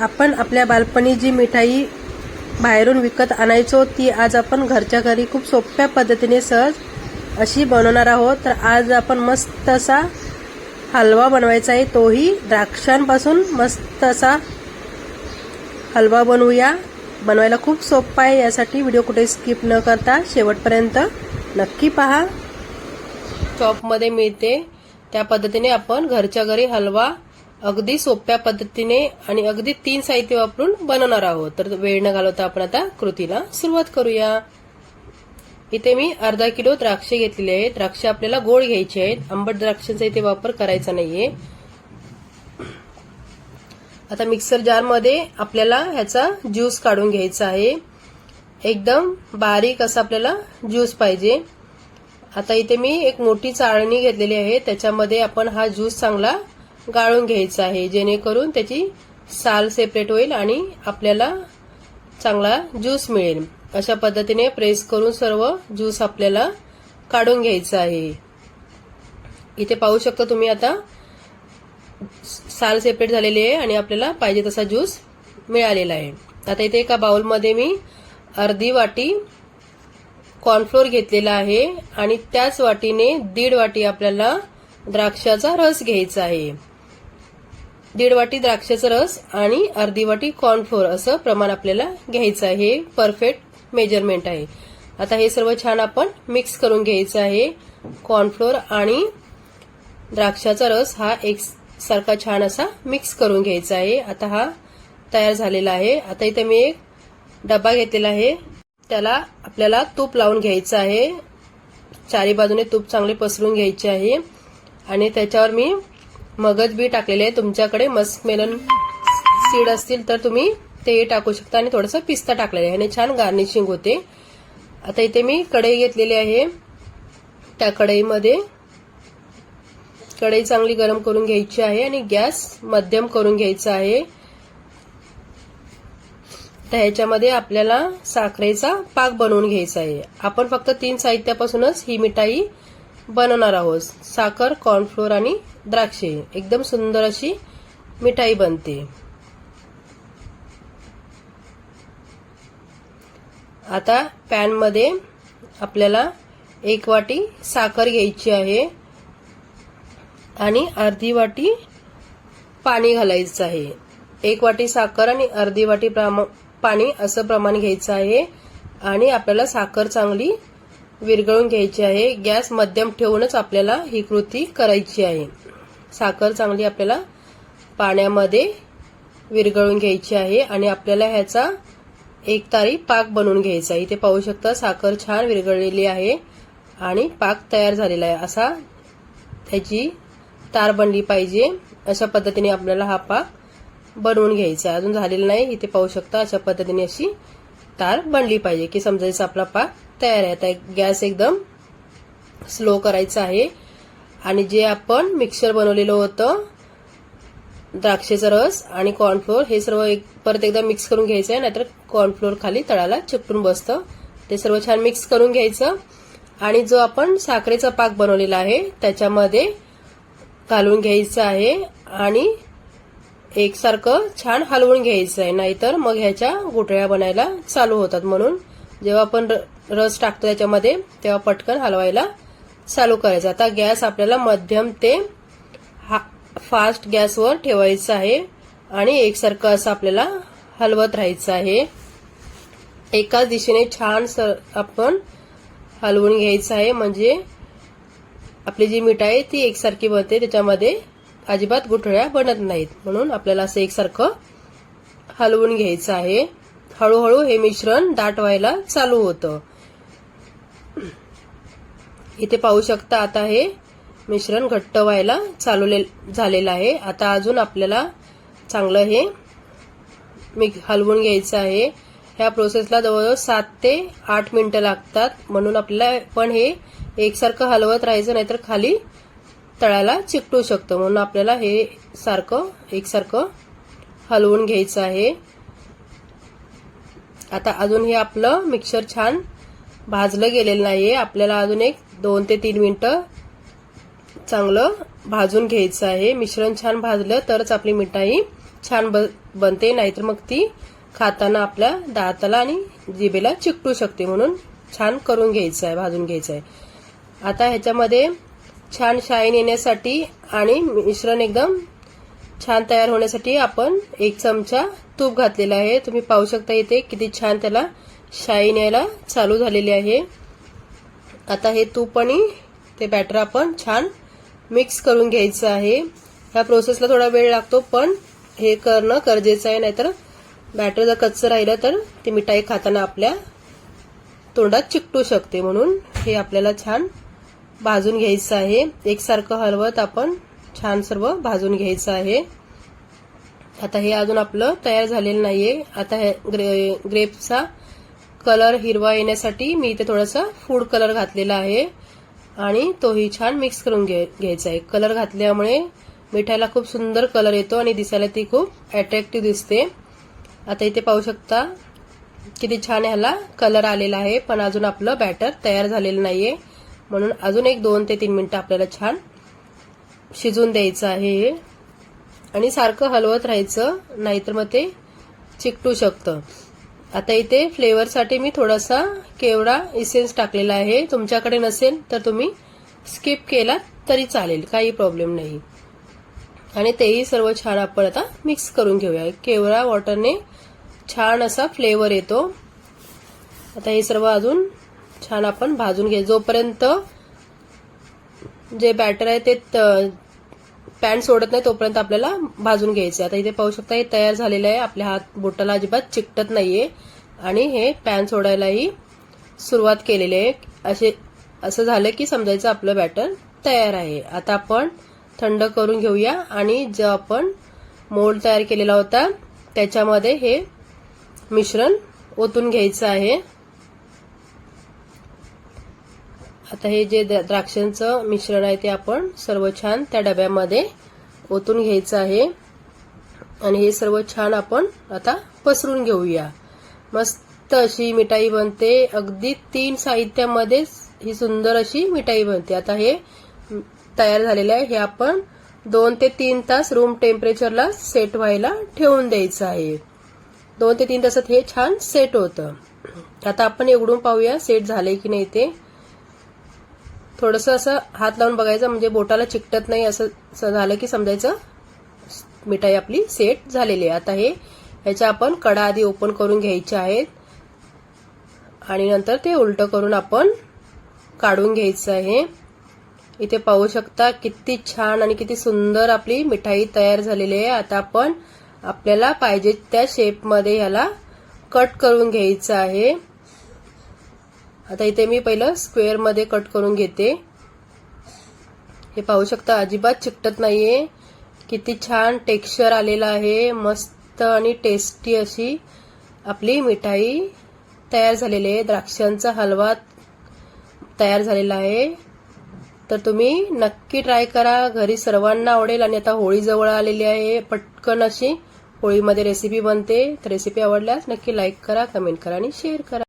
आपण आपल्या बालपणी जी मिठाई बाहेरून विकत आणायचो ती आज आपण घरच्या घरी खूप सोप्या पद्धतीने सहज अशी बनवणार आहोत. तर आज आपण मस्त असा हलवा बनवायचा आहे. तोही द्राक्षांपासून मस्त असा हलवा बनवूया. बनवायला खूप सोपा आहे. यासाठी व्हिडिओ कुठे स्किप न करता शेवटपर्यंत नक्की पहा. चॉपमध्ये मिळते. त्या पद्धतीने आपण घरच्या घरी हलवा अगदी सोप्या पद्धतीने आणि अगदी तीन साहित्य वापरून बनवणार आहोत. तर वेळ न घालवता आपण आता कृतीला सुरुवात करूया. इथे मी अर्धा किलो द्राक्षे घेतलेले आहेत. द्राक्षे आपल्याला गोड घ्यायचे आहेत. आंबट द्राक्षांचा इथे वापर करायचा नाहीये. आता मिक्सर जारमध्ये आपल्याला ह्याचा ज्यूस काढून घ्यायचा आहे. एकदम बारीक असा आपल्याला ज्यूस पाहिजे. आता इथे मी एक मोठी चाळणी घेतलेली आहे. त्याच्यामध्ये आपण हा ज्यूस चांगला गाळून घ्यायचं आहे जेणेकरून त्याची साल सेपरेट होईल आणि आपल्याला चांगला ज्यूस मिळेल. अशा पद्धतीने प्रेस करून सर्व ज्यूस आपल्याला काढून घ्यायचा आहे. इथे पाहू शकता तुम्ही आता साल सेपरेट झालेली आहे आणि आपल्याला पाहिजे तसा ज्यूस मिळालेला आहे. आता इथे एका बाउलमध्ये मी अर्धी वाटी कॉर्नफ्लोअर घेतलेला आहे आणि त्याच वाटीने दीड वाटी आपल्याला द्राक्षाचा रस घ्यायचा आहे. दीड वाटी द्राक्षाचा रस आणि अर्धी वाटी कॉर्नफ्लोअर असं प्रमाण आपल्याला घ्यायचं आहे. हे परफेक्ट मेजरमेंट आहे. आता हे सर्व छान आपण मिक्स करून घ्यायचं आहे. कॉर्नफ्लोअर आणि द्राक्षाचा रस हा एक सारखा छान असा मिक्स करून घ्यायचा आहे. आता हा तयार झालेला आहे. आता इथे मी एक डबा घेतलेला आहे. त्याला आपल्याला तूप लावून घ्यायचं आहे. चारी बाजूने तूप चांगले पसरून घ्यायचे आहे. आणि त्याच्यावर मी मगज बी टाकलेले आहे. तुमच्याकडे मस्कमेलन सीड असतील तर तुम्ही ते टाकू शकता. आणि थोडंसं पिस्ता टाकलेला आहे. आणि छान गार्निशिंग होते. आता इथे मी कढई घेतलेली आहे. त्या कढईमध्ये कढई चांगली गरम करून घ्यायची आहे आणि गॅस मध्यम करून घ्यायचा आहे. तर ह्याच्यामध्ये आपल्याला साखरेचा पाक बनवून घ्यायचा आहे. आपण फक्त तीन साहित्यापासूनच ही मिठाई बनवणार आहोत. साखर कॉर्नफ्लोअर आणि द्राक्षे. एकदम सुंदर अशी मिठाई बनते. आता पॅनमध्ये आपल्याला एक वाटी साखर घ्यायची आहे आणि अर्धी वाटी पाणी घालायचं आहे. एक वाटी साखर आणि अर्धी वाटी पाणी असं प्रमाण घ्यायचं आहे आणि आपल्याला साखर चांगली विरघळून घ्यायची आहे. गॅस मध्यम ठेवूनच आपल्याला ही कृती करायची आहे. साखर चांगली आपल्याला पाण्यामध्ये विरघळून घ्यायची आहे आणि आपल्याला ह्याचा एक तारी पाक बनवून घ्यायचा आहे. इथे पाहू शकता साखर छान विरघळलेली आहे आणि पाक तयार झालेला आहे. असा त्याची तार बनली पाहिजे. अशा पद्धतीने आपल्याला हा पाक बनवून घ्यायचा आहे. अजून झालेला नाही. इथे पाहू शकता अशा पद्धतीने अशी तार बनली पाहिजे. की समजायचं आपला पाक तयार आहे. आता गॅस एकदम स्लो करायचा आहे. आणि जे आपण मिक्सर बनवलेलं होतं द्राक्षेचा रस आणि कॉर्नफ्लोअर हे सर्व एक परत एकदा मिक्स करून घ्यायचं आहे. नाहीतर कॉर्नफ्लोअर खाली तळाला चिपटून बसतं. ते सर्व छान मिक्स करून घ्यायचं. आणि जो आपण साखरेचा पाक बनवलेला आहे त्याच्यामध्ये घालून घ्यायचं आहे. आणि एकसारखं छान हलवून घ्यायचं आहे नाहीतर मग ह्याच्या गुठळ्या बनायला चालू होतात म्हणून. जेव्हा आपण रस टाकतो त्याच्यामध्ये तेव्हा पटकन हलवायला चालू करायचं. आता गॅस आपल्याला मध्यम ते फास्ट गॅसवर ठेवायचं आहे आणि एकसारखं असं आपल्याला हलवत राहायचं आहे. एकाच दिशेने छान आपण हलवून घ्यायचं आहे. म्हणजे आपली जी मिठाई ती एकसारखी बनते त्याच्यामध्ये अजिबात गुठळ्या बनत नाहीत. म्हणून आपल्याला असं एकसारखं हलवून घ्यायचं आहे. हळूहळू हे मिश्रण दाट व्हायला चालू होतं. इथे पाहू शकता आता हे मिश्रण घट्ट व्हायला चालू झालेलं आहे. आता अजून आपल्याला चांगलं हे हलवून घ्यायचं आहे. ह्या प्रोसेसला जवळजवळ सात ते आठ मिनिटं लागतात. म्हणून आपल्याला पण हे एकसारखं हलवत राहायचं नाहीतर खाली तळाला चिकटू शकतं. म्हणून आपल्याला हे सारखं एकसारखं हलवून घ्यायचं आहे. आता अजून हे आपलं मिक्सर छान भाजलं गेलेलं नाहीये. आपल्याला अजून एक दोन ते तीन मिनटं चांगलं भाजून घ्यायचं आहे. मिश्रण छान भाजलं तरच आपली मिठाई छान ब बनते. नाहीतर मग ती खाताना आपल्या दाताला आणि जिभेला चिकटू शकते. म्हणून छान करून घ्यायचं आहे भाजून घ्यायचं आहे. आता ह्याच्यामध्ये छान शाईन येण्यासाठी आणि मिश्रण एकदम छान तयार होण्यासाठी आपण एक चमचा तूप घातलेला आहे. तुम्ही पाहू शकता इथे किती छान त्याला शाईन यायला चालू झालेली आहे. आता हे तूप आणि ते बॅटर आपण छान मिक्स करून घ्यायचं आहे. ह्या प्रोसेसला थोडा वेळ लागतो पण हे करणं गरजेचं आहे. नाहीतर बॅटर जर कच्चं राहिलं तर ती मिठाई खाताना आपल्या तोंडात चिकटू शकते. म्हणून हे आपल्याला छान भाजून घ्यायचं आहे. एकसारखं हलवत आपण छान सर्व भाजून घ्यायचं आहे. आता हे अजून आपलं तयार झालेलं नाहीये. आता हे ग्रे ग्रेपचा कलर हिरवा येण्यासाठी मी इथे थोडासा फूड कलर घातलेला आहे. आणि तोही छान मिक्स करून घे घ्यायचा आहे. कलर घातल्यामुळे मिठाईला खूप सुंदर कलर येतो आणि दिसायला ती खूप अट्रॅक्टिव्ह दिसते. आता इथे पाहू शकता किती छान ह्याला कलर आलेला आहे. पण अजून आपलं बॅटर तयार झालेलं नाहीये. म्हणून अजून एक दोन ते तीन मिनिटं आपल्याला छान शिजून द्यायचं आहे हे. आणि सारखं हलवत राहायचं नाहीतर मग ते चिकटू शकतं. आता इथे फ्लेवरसाठी मी थोडासा केवडा इसेन्स टाकलेला आहे. तुमच्याकडे नसेल तर तुम्ही स्किप केला तरी चालेल काही प्रॉब्लेम नाही. आणि तेही सर्व छान आपण आता मिक्स करून घेऊया. केवळा वॉटरने छान असा फ्लेवर येतो. आता हे सर्व अजून छान आपण भाजून घे जोपर्यंत जे बॅटर आहे ते पॅन सोडत नाही तोपर्यंत आपल्याला भाजून घ्यायचे आता इथे पाहू शकता हे तयार झालेलं आहे. आपल्या हात बोटाला अजिबात चिकटत नाहीये. आणि हे पॅन सोडायलाही सुरुवात केलेली आहे. असे असं झालं की समजायचं आपलं बॅटर तयार आहे. आता आपण थंड करून घेऊया. आणि जो आपण मोल्ड तयार केलेला होता त्याच्यामध्ये हे मिश्रण ओतून घ्यायचं आहे. आता हे जे द्राक्षांचं मिश्रण आहे ते आपण सर्व छान त्या डब्यामध्ये ओतून घ्यायचं आहे. आणि हे सर्व छान आपण आता पसरून घेऊया. मस्त अशी मिठाई बनते. अगदी तीन साहित्यामध्येच ही सुंदर अशी मिठाई बनते. आता हे तयार झालेलं आहे. हे आपण दोन ते तीन तास रूम टेम्परेचरला सेट व्हायला ठेवून द्यायचं आहे. दोन ते तीन तासात हे छान सेट होतं. आता आपण उघडून पाहूया सेट झाले की नाही ते. थोडस असं हात लावून बघायचं म्हणजे बोटाला चिकटत नाही असं झालं की समजायचं. मिठाई आपली सेट झालेली आहे. आता हे ह्याच्या आपण कडा आधी ओपन करून घ्यायच्या आहेत. आणि नंतर ते उलट करून आपण काढून घ्यायचं आहे. इथे पाहू शकता किती छान आणि किती सुंदर आपली मिठाई तयार झालेली आहे. आता आपण आपल्याला पाहिजे त्या शेपमध्ये ह्याला कट करून घ्यायचं आहे. आता इथे मी पहिलं स्क्वेअरमध्ये कट करून घेते. हे पाहू शकता अजिबात चिकटत नाहीये. किती छान टेक्स्चर आलेलं आहे. मस्त आणि टेस्टी अशी आपली मिठाई तयार झालेली आहे. द्राक्षांचा हलवा तयार झालेला आहे. तर तुम्ही नक्की ट्राय करा. घरी सर्वांना आवडेल आणि आता होळी जवळ आलेली आहे. पटकन अशी होळीमध्ये रेसिपी बनते. तर रेसिपी आवडल्यास नक्की लाईक करा कमेंट करा आणि शेअर करा.